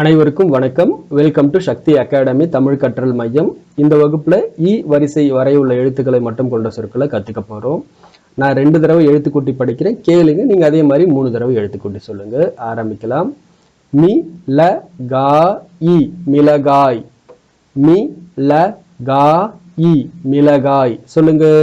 அனைவருக்கும் வணக்கம். Welcome to Shakti academy Tamil கற்றல் மையம். இந்த வகுப்பில் இ வரிசை வரை உள்ள எழுத்துக்களை மட்டும் கொண்ட சொற்களை கற்றுக்க போகிறோம் நான் ரெண்டு தடவை எழுத்துக்கூட்டி படிக்கிறேன். கேளுங்க நீங்கள் அதே மாதிரி மூணு தடவை எழுத்துக்கூட்டி சொல்லுங்க. ஆரம்பிக்கலாம். மி ல கா இ மிளகாய். மி ல கா இ மிளகாய். சொல்லுங்கள்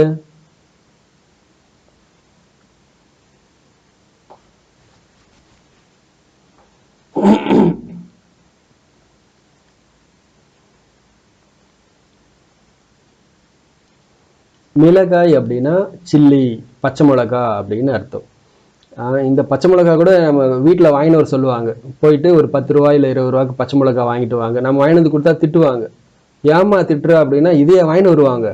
மிளகாய் அப்படின்னா சில்லி பச்சை மிளகா அப்படின்னு அர்த்தம். இந்த பச்சை மிளகா கூட நம்ம வீட்டில் வாங்கினவர் வர சொல்லுவாங்க. போயிட்டு ஒரு பத்து ரூபா இல்லை இருபது ரூபாய்க்கு பச்சை மிளகா வாங்கிட்டு வாங்க. நம்ம வாங்கினது வந்து கொடுத்தா திட்டுவாங்க. ஏமா திட்டுற அப்படின்னா இதையே வாங்கிட்டு வருவாங்க.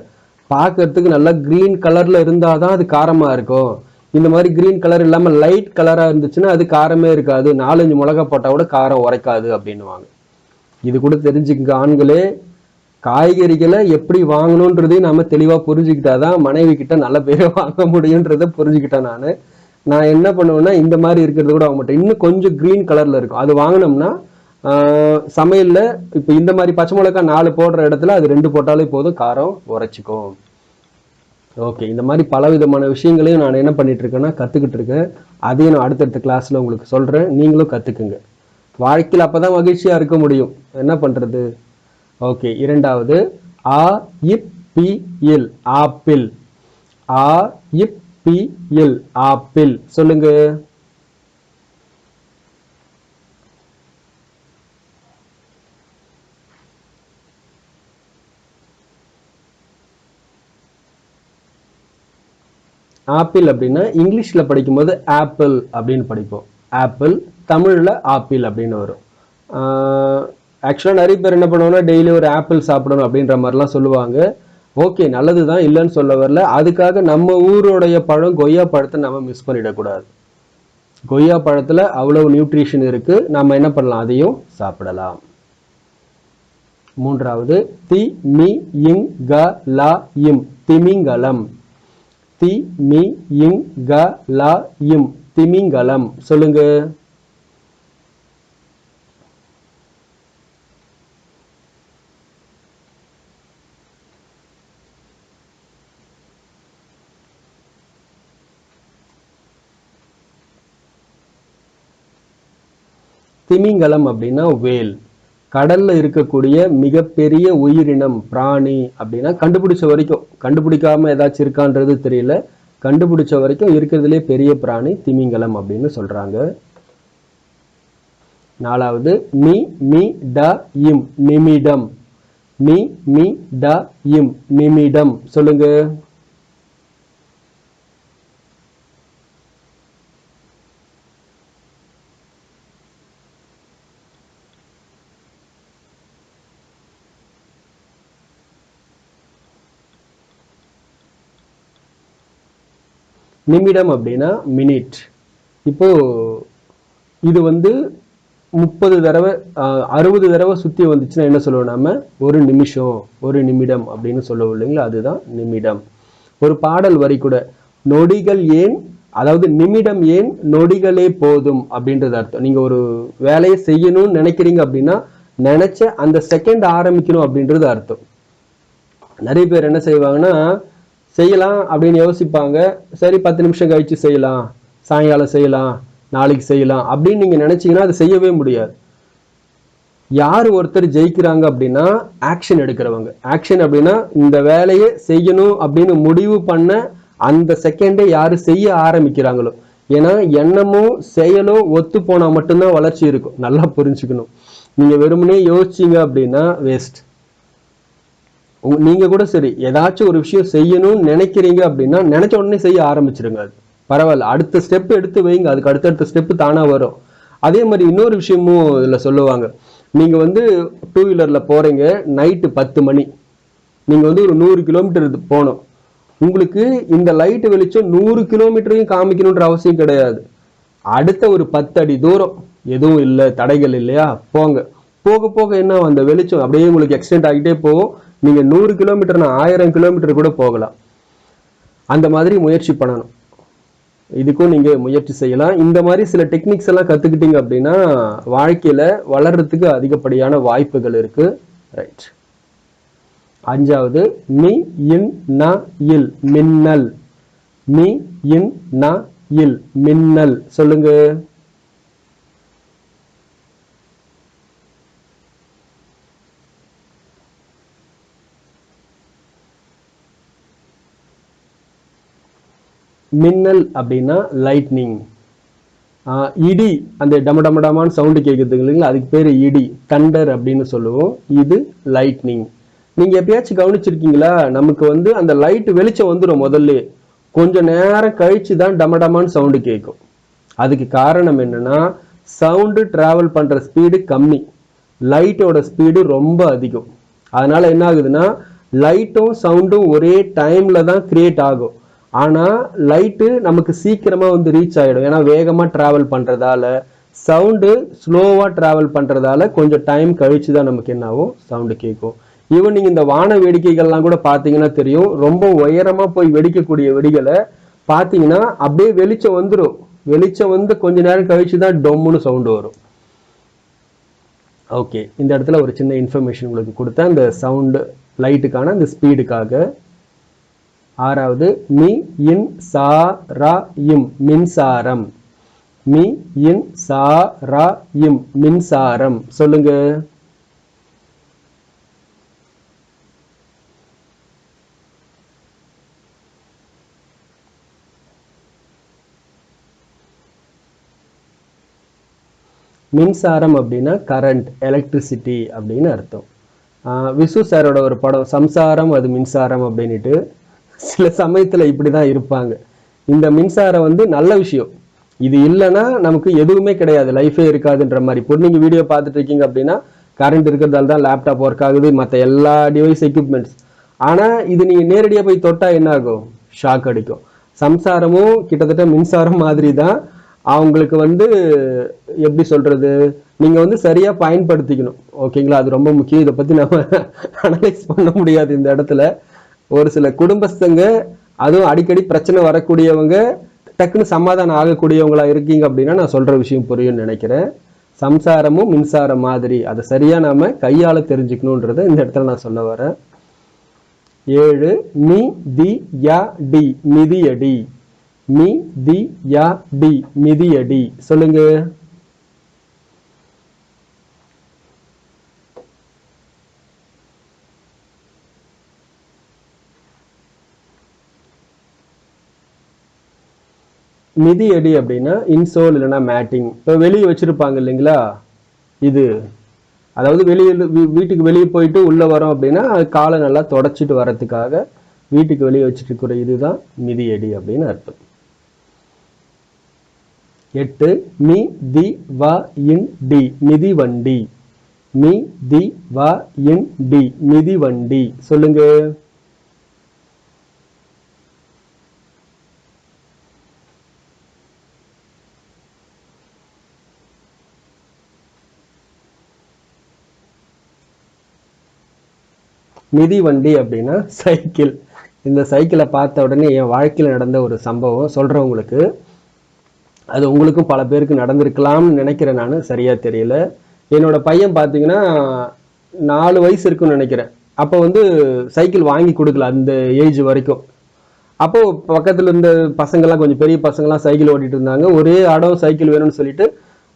பார்க்கறதுக்கு நல்லா க்ரீன் கலரில் இருந்தால் தான் அது காரமாக இருக்கும். இந்த மாதிரி க்ரீன் கலர் இல்லாமல் லைட் கலராக இருந்துச்சுன்னா அது காரமே இருக்காது. நாலஞ்சு மிளகா போட்டால் கூட காரம் உரைக்காது அப்படின்னுவாங்க. இது கூட தெரிஞ்சுக்கங்க ஆண்களே. காய்கறிகளை எப்படி வாங்கணுன்றதையும் நாம தெளிவா புரிஞ்சுக்கிட்டாதான் மனைவி கிட்ட நல்ல பேரை வாங்க முடியுன்றதை புரிஞ்சுக்கிட்டேன் நான். நான் என்ன பண்ணுவேன்னா இந்த மாதிரி இருக்கிறது கூட வாங்க மாட்டேன் இன்னும் கொஞ்சம் க்ரீன் கலர்ல இருக்கும். அது வாங்கினோம்னா சமையலில் சமையல்ல இப்போ இந்த மாதிரி பச்சை மிளகாய் நாலு போடுற இடத்துல அது ரெண்டு போட்டாலே போதும். காரம் உரைச்சிக்கும் ஓகே இந்த மாதிரி பல விதமான விஷயங்களையும் நான் என்ன பண்ணிட்டு இருக்கேன்னா கற்றுக்கிட்டு இருக்கேன். அதையும் நான் அடுத்தடுத்த கிளாஸ்ல உங்களுக்கு சொல்றேன். நீங்களும் கற்றுக்குங்க வாழ்க்கையில் அப்பதான் மகிழ்ச்சியா இருக்க முடியும். என்ன பண்றது? ஓகே இரண்டாவது ஆ இப் பி இல் ஆப்பிள். ஆ இப் பி இல் ஆப்பிள். சொல்லுங்க. ஆப்பிள் அப்படின்னா இங்கிலீஷ்ல படிக்கும்போது ஆப்பிள் அப்படின்னு படிப்போம். ஆப்பிள் தமிழ்ல ஆப்பிள் அப்படின்னு வரும். ஆக்சுவலாக நிறைய பேர் என்ன பண்ணுவாங்கன்னா டெய்லி ஒரு ஆப்பிள் சாப்பிடணும் அப்படின்ற மாதிரிலாம் சொல்லுவாங்க. ஓகே நல்லது தான் இல்லைன்னு சொல்ல வரல. அதுக்காக நம்ம ஊருடைய பழம் கொய்யா பழத்தை நம்ம மிஸ் பண்ணிடக்கூடாது. கொய்யா பழத்தில் அவ்வளவு நியூட்ரிஷன் இருக்குது நம்ம என்ன பண்ணலாம்? அதையும் சாப்பிடலாம். மூன்றாவது தி மி இங் க லா இம் திமிங்கலம். தி மி இங் க லா இம் திமிங்கலம். சொல்லுங்கள் திமிங்கலம் அப்படின்னா வேல். கடல்ல இருக்கக்கூடிய மிகப்பெரிய உயிரினம் பிராணி அப்படின்னா கண்டுபிடிச்ச வரைக்கும் கண்டுபிடிக்காம ஏதாச்சும் இருக்கான்றது தெரியல. கண்டுபிடிச்ச வரைக்கும் இருக்கிறதுலே பெரிய பிராணி திமிங்கலம் அப்படின்னு சொல்றாங்க. நாலாவது மி மி ட இம் நிமிடம். மி மி ட இம் நிமிடம். சொல்லுங்க. நிமிடம் அப்படின்னா மினிட் இப்போ இது வந்து முப்பது தடவை அறுபது தடவை சுற்றி வந்துச்சுன்னா என்ன சொல்லுவோம் நாம? ஒரு நிமிஷம் ஒரு நிமிடம் அப்படின்னு சொல்லுவோம் இல்லைங்களா? அதுதான் நிமிடம். ஒரு பாடல் வரி கூட நொடிகள் ஏன் அதாவது நிமிடம் ஏன் நொடிகளே போதும் அப்படின்றது அர்த்தம். நீங்கள் ஒரு வேலையை செய்யணும்னு நினைக்கிறீங்க அப்படின்னா நினைச்ச அந்த செகண்ட் ஆரம்பிக்கணும் அப்படின்றது அர்த்தம். நிறைய பேர் என்ன செய்வாங்கன்னா செய்யலாம் அப்படின்னு யோசிப்பாங்க. சரி பத்து நிமிஷம் கழிச்சு செய்யலாம். சாயங்காலம் செய்யலாம். நாளைக்கு செய்யலாம். அப்படின்னு நீங்கள் நினச்சிங்கன்னா அதை செய்யவே முடியாது. யார் ஒருத்தர் ஜெயிக்கிறாங்க அப்படின்னா ஆக்ஷன் எடுக்கிறவங்க. ஆக்ஷன் அப்படின்னா இந்த வேலையை செய்யணும் அப்படின்னு முடிவு பண்ண அந்த செகண்டே யார் செய்ய ஆரம்பிக்கிறாங்களோ. ஏன்னா எண்ணமும் செயலும் ஒத்து போனால் மட்டும்தான் வளர்ச்சி இருக்கும். நல்லா புரிஞ்சுக்கணும். நீங்கள் வெறுமனே யோசிச்சிங்க அப்படின்னா வேஸ்ட் நீங்கள் கூட சரி ஏதாச்சும் ஒரு விஷயம் செய்யணும்னு நினைக்கிறீங்க அப்படின்னா நினச்ச உடனே செய்ய ஆரம்பிச்சிருங்க அது. பரவாயில்ல அடுத்த ஸ்டெப் எடுத்து வைங்க அதுக்கு அடுத்தடுத்த ஸ்டெப்பு தானாக வரும். அதே மாதிரி இன்னொரு விஷயமும் இதில் சொல்லுவாங்க. நீங்கள் வந்து டூ வீலரில் போகிறீங்க நைட்டு பத்து மணி. நீங்கள் வந்து ஒரு நூறு கிலோமீட்டர் போகணும். உங்களுக்கு இந்த லைட்டு வெளிச்சம் நூறு கிலோமீட்டரையும் காமிக்கணுன்ற அவசியம் கிடையாது. அடுத்த ஒரு பத்து அடி தூரம் எதுவும் இல்லை தடைகள் இல்லையா? போங்க. போக போக என்ன அந்த வெளிச்சம் அப்படியே உங்களுக்கு எக்ஸ்டெண்ட் ஆகிட்டே போகும். நீங்கள் நூறு கிலோமீட்டர்னா ஆயிரம் கிலோமீட்டர் கூட போகலாம். அந்த மாதிரி முயற்சி பண்ணணும். இதுக்கும் நீங்கள் முயற்சி செய்யலாம். இந்த மாதிரி சில டெக்னிக்ஸ் எல்லாம் கற்றுக்கிட்டீங்க அப்படின்னா வாழ்க்கையில் வளர்கிறதுக்கு அதிகப்படியான வாய்ப்புகள் இருக்குது ரைட் அஞ்சாவது மி இன் ந இல் மின்னல். மி இன் ந இல் மின்னல். சொல்லுங்கள் மின்னல் அப்படின்னா லைட்னிங் இடி அந்த டம டம டமான்னு சவுண்டு கேட்குறதுக்கு இல்லைங்களா? அதுக்கு பேர் இடி தண்டர் அப்படின்னு சொல்லுவோம். இது லைட்னிங் நீங்கள் எப்பயாச்சும் கவனிச்சிருக்கீங்களா? நமக்கு வந்து அந்த லைட் வெளிச்சம் வந்துடும் முதல்ல. கொஞ்சம் நேரம் கழிச்சு தான் டம டமான்னு சவுண்டு கேட்கும் அதுக்கு காரணம் என்னென்னா சவுண்டு ட்ராவல் பண்ணுற ஸ்பீடு கம்மி. லைட்டோட ஸ்பீடு ரொம்ப அதிகம். அதனால் என்ன ஆகுதுன்னா லைட்டும் சவுண்டும் ஒரே டைமில் தான் க்ரியேட் ஆகும். ஆனால் லைட்டு நமக்கு சீக்கிரமாக வந்து ரீச் ஆகிடும் ஏன்னா வேகமாக ட்ராவல் பண்ணுறதால சவுண்டு ஸ்லோவாக ட்ராவல் பண்ணுறதால கொஞ்சம் டைம் கழித்து தான் நமக்கு என்ன ஆகும்? சவுண்டு கேட்கும். ஈவன் நீங்கள் இந்த வான வேடிக்கைகள்லாம் கூட பார்த்தீங்கன்னா தெரியும். ரொம்ப உயரமாக போய் வெடிக்கக்கூடிய வெடிகளை பார்த்தீங்கன்னா அப்படியே வெளிச்சம் வந்துடும் வெளிச்சம் வந்து கொஞ்ச நேரம் கழித்து தான் டொம்முன்னு சவுண்டு வரும். ஓகே இந்த இடத்துல ஒரு சின்ன இன்ஃபர்மேஷன் உங்களுக்கு கொடுத்தேன். அந்த சவுண்டு லைட்டுக்கான அந்த ஸ்பீடுக்காக ஆறாவது மி இன் சா ரா இம் மின்சாரம். மி இன் சா ரா இம் மின்சாரம். சொல்லுங்க. மின்சாரம் அப்படின்னா கரண்ட் எலக்ட்ரிசிட்டி அப்படின்னு அர்த்தம். ஆஹ் விசு சாரோட ஒரு படம் சம்சாரம் அது மின்சாரம் அப்படின்னுட்டு சில சமயத்தில் இப்படி தான் இருப்பாங்க. இந்த மின்சாரம் வந்து நல்ல விஷயம். இது இல்லைன்னா நமக்கு எதுவுமே கிடையாது. லைஃபே இருக்காதுன்ற மாதிரி. இப்போ நீங்கள் வீடியோ பார்த்துட்டு இருக்கீங்க அப்படின்னா கரண்ட் இருக்கிறதால தான் லேப்டாப் ஒர்க் ஆகுது. மற்ற எல்லா டிவைஸ் எக்யூப்மெண்ட்ஸ் ஆனால் இது நீங்கள் நேரடியாக போய் தொட்டால் என்ன ஆகும்? ஷாக் அடிக்கும். சம்சாரமும் கிட்டத்தட்ட மின்சாரம் மாதிரி தான் அவங்களுக்கு வந்து எப்படி சொல்கிறது நீங்கள் வந்து சரியாக பயன்படுத்திக்கணும். ஓகேங்களா அது ரொம்ப முக்கியம். இதை பற்றி நம்ம அனலைஸ் பண்ண முடியாது இந்த இடத்துல. ஒரு சில குடும்பஸ்தங்க அதுவும் அடிக்கடி பிரச்சனை வரக்கூடியவங்க டக்குன்னு சமாதானம் ஆகக்கூடியவங்களா இருக்கீங்க அப்படின்னா நான் சொல்ற விஷயம் புரியும்னு நினைக்கிறேன். சம்சாரமும் மின்சாரம் மாதிரி. அதை சரியா நாம கையால தெரிஞ்சுக்கணுன்றதை இந்த இடத்துல நான் சொல்ல வரேன். ஏழு மி தி யா டி மிதியடி. மி தி யா டி மிதியடி. மிதி அடி அப்படின்னா இன்சோல் இல்லைன்னா மேட்டிங் இப்போ வெளியே வச்சுருப்பாங்க இல்லைங்களா? இது. அதாவது வெளியே வீட்டுக்கு வெளியே போயிட்டு உள்ளே வரோம் அப்படின்னா அது காலை நல்லா தொடச்சிட்டு வர்றதுக்காக வீட்டுக்கு வெளியே வச்சுட்டு இருக்கிற இதுதான் மிதியடி அப்படின்னு அர்த்தம். எட்டு மி தி வ இன் டி. மிதி வண்டி. மி தி வ இன் டி. மிதி வண்டி. சொல்லுங்கள் மிதி வண்டி அப்படின்னா சைக்கிள். இந்த சைக்கிளை பார்த்த உடனே என் வாழ்க்கையில் நடந்த ஒரு சம்பவம் சொல்கிறவங்களுக்கு அது உங்களுக்கும் பல பேருக்கு நடந்திருக்கலாம்னு நினைக்கிறேன் நான் சரியாக தெரியல. என்னோட பையன் பார்த்தீங்கன்னா நாலு வயசு இருக்குன்னு நினைக்கிறேன். அப்போ வந்து சைக்கிள் வாங்கி கொடுக்கல அந்த ஏஜ் வரைக்கும். அப்போது பக்கத்தில் இருந்த பசங்கள்லாம் கொஞ்சம் பெரிய பசங்கெல்லாம் சைக்கிள் ஓட்டிகிட்டு இருந்தாங்க. ஒரே அடம் சைக்கிள் வேணும்னு சொல்லிட்டு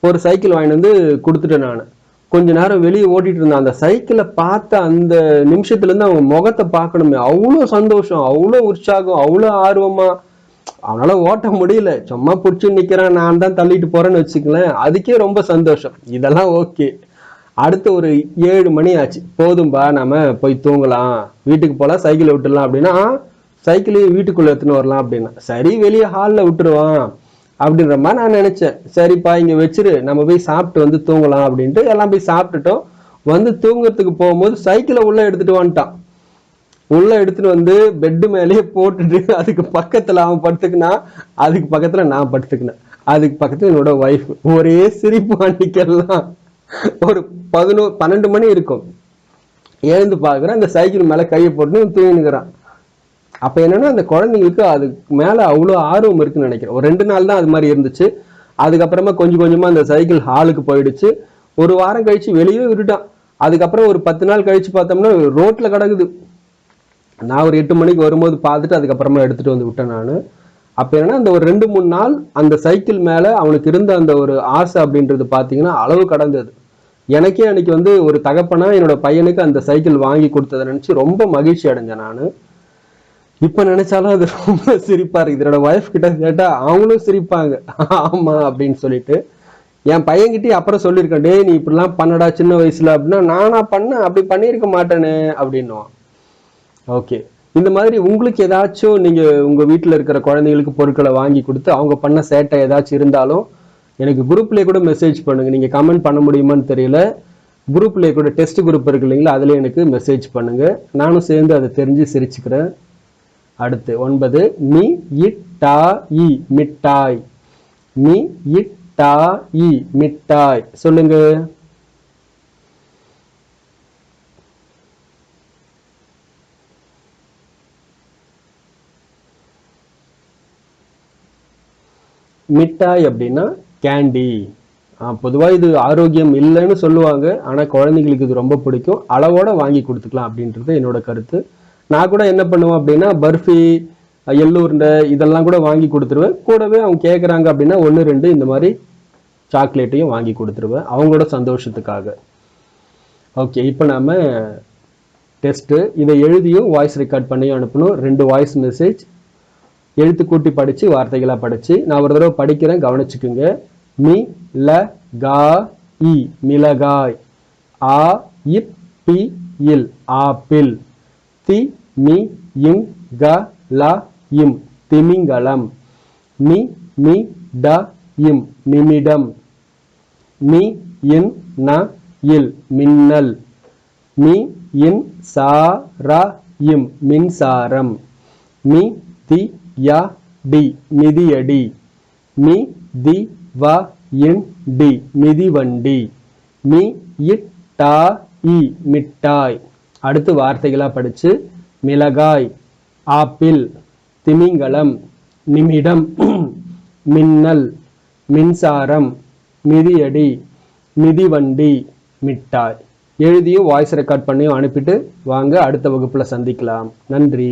ஒரு சைக்கிள் வாங்கிட்டு வந்து கொடுத்துட்டேன் நான். கொஞ்ச நேரம் வெளியே ஓட்டிட்டு இருந்தான் அந்த சைக்கிளை பார்த்த அந்த நிமிஷத்துல இருந்து அவங்க முகத்தை பார்க்கணுமே. அவ்வளோ சந்தோஷம் அவ்வளோ உற்சாகம் அவ்வளோ ஆர்வமா. அவனால ஓட்ட முடியல. சும்மா பிடிச்சி நிக்கிறான் நான் தான் தள்ளிட்டு போறேன்னு வச்சுக்கலேன் அதுக்கே ரொம்ப சந்தோஷம். இதெல்லாம் ஓகே. அடுத்து ஒரு ஏழு மணி ஆச்சு. போதும்பா நாம போய் தூங்கலாம். வீட்டுக்கு போகலாம் சைக்கிளை விட்டுடலாம் அப்படின்னா சைக்கிளையும் வீட்டுக்குள்ள எடுத்துன்னு வரலாம் அப்படின்னா. சரி வெளியே ஹாலில் விட்டுருவான். அப்படின்ற மாதிரி நான் நினச்சேன். சரிப்பா இங்கே வச்சிரு. நம்ம போய் சாப்பிட்டு வந்து தூங்கலாம் அப்படின்ட்டு எல்லாம் போய் சாப்பிட்டுட்டோம். வந்து தூங்குறதுக்கு போகும்போது சைக்கிளை உள்ளே எடுத்துகிட்டு வந்துட்டான். உள்ளே எடுத்துகிட்டு வந்து பெட்டு மேலேயே போட்டுட்டு அதுக்கு பக்கத்தில் அவன் படுத்துக்கினா அதுக்கு பக்கத்தில் நான் படுத்துக்கினேன். அதுக்கு பக்கத்தில் என்னோட ஒய்ஃப் ஒரே சிரிப்பு அன்னைக்கெல்லாம். ஒரு பதினோரு பன்னெண்டு மணி இருக்கும். எழுந்து பார்க்குறேன் அந்த சைக்கிள் மேலே கையை போட்டு தூங்கினுக்கிறான். அப்போ என்னென்னா அந்த குழந்தைங்களுக்கு அது மேலே அவ்வளோ ஆர்வம் இருக்குன்னு நினைக்கிறேன். ஒரு ரெண்டு நாள் தான் அது மாதிரி இருந்துச்சு. அதுக்கப்புறமா கொஞ்சம் கொஞ்சமாக அந்த சைக்கிள் ஹாலுக்கு போயிடுச்சு. ஒரு வாரம் கழிச்சு வெளியே விட்டுட்டான். அதுக்கப்புறம் ஒரு பத்து நாள் கழித்து பார்த்தோம்னா ரோட்டில் கிடக்குது. நான் ஒரு எட்டு மணிக்கு வரும்போது பார்த்துட்டு அதுக்கப்புறமா எடுத்துகிட்டு வந்து விட்டேன் நான். அப்போ என்னன்னா அந்த ஒரு ரெண்டு மூணு நாள் அந்த சைக்கிள் மேலே அவனுக்கு இருந்த அந்த ஒரு ஆசை அப்படின்றது பார்த்தீங்கன்னா அளவு கடந்தது. எனக்கே அன்னைக்கு வந்து ஒரு தகப்பனா என்னோட பையனுக்கு அந்த சைக்கிள் வாங்கி கொடுத்ததை நினச்சி ரொம்ப மகிழ்ச்சி அடைஞ்சேன் நான். இப்போ நினைச்சாலும் அது ரொம்ப சிரிப்பா இருக்கு ஒய்ஃப் கிட்ட கேட்டா அவங்களும் சிரிப்பாங்க. ஆமா அப்படின்னு சொல்லிட்டு. என் பையன்கிட்டயும் அப்புறம் சொல்லியிருக்கேன் டே நீ இப்படிலாம் பண்ணடா சின்ன வயசுல. அப்படின்னா நானா பண்ண அப்படி பண்ணியிருக்க மாட்டேனே. அப்படின்னுவான். ஓகே இந்த மாதிரி உங்களுக்கு ஏதாச்சும் நீங்க உங்க வீட்டில் இருக்கிற குழந்தைங்களுக்கு பொருட்களை வாங்கி கொடுத்து அவங்க பண்ண சேட்டை ஏதாச்சும் இருந்தாலும் எனக்கு குரூப்லேயே கூட மெசேஜ் பண்ணுங்க. நீங்க கமெண்ட் பண்ண முடியுமான்னு தெரியல. குரூப்லேயே கூட டெஸ்ட் குரூப் இருக்கு இல்லைங்களா? அதுல எனக்கு மெசேஜ் பண்ணுங்க. நானும் சேர்ந்து அதை தெரிஞ்சு சிரிச்சுக்கிறேன். அடுத்து ஒன்பது மி இட்டா இ மிட்டாய். மி இட்டா இ மிட்டாய். சொல்லுங்க. மிட்டாய் அப்படின்னா கேண்டி. பொதுவாக இது ஆரோக்கியம் இல்லைன்னு சொல்லுவாங்க. ஆனால் குழந்தைங்களுக்கு இது ரொம்ப பிடிக்கும். அளவோட வாங்கி கொடுத்துக்கலாம் அப்படின்றது என்னோட கருத்து. நான் கூட என்ன பண்ணுவேன் அப்படின்னா பர்ஃபி எள்ளூர்ண்ட இதெல்லாம் கூட வாங்கி கொடுத்துருவேன். கூடவே அவங்க கேட்குறாங்க அப்படின்னா ஒன்று ரெண்டு இந்த மாதிரி சாக்லேட்டையும் வாங்கி கொடுத்துருவேன். அவங்களோட சந்தோஷத்துக்காக. ஓகே இப்போ நாம் டெஸ்ட்டு இதை எழுதியும் வாய்ஸ் ரெக்கார்ட் பண்ணியும் அனுப்பணும். ரெண்டு வாய்ஸ் மெசேஜ் எழுத்து கூட்டி படித்து வார்த்தைகளாக படித்து நான் ஒரு தடவை படிக்கிறேன் கவனிச்சுக்குங்க. மி ல கா இ. மிளகாய். ஆ இப் பி இல். ஆப்பிள். தி மி இம் க ல இம் திமிங்கலம். மி மி ட இம் நிமிடம். மி இன் ந இல். மின்னல். மி இன் சா ர இம் மின்சாரம். மி தி யா டி. மிதியடி. மி தி வ இன் டி. மிதிவண்டி. மி இட் டா இ. மிட்டாய். அடுத்து வார்த்தைகளாக படித்து மிளகாய் ஆப்பிள் திமிங்கலம் நிமிடம் மின்னல் மின்சாரம் மிதியடி மிதிவண்டி மிட்டாய். எழுதியும் வாய்ஸ் ரெக்கார்ட் பண்ணியும் அனுப்பிட்டு வாங்க அடுத்த வகுப்பில் சந்திக்கலாம். நன்றி.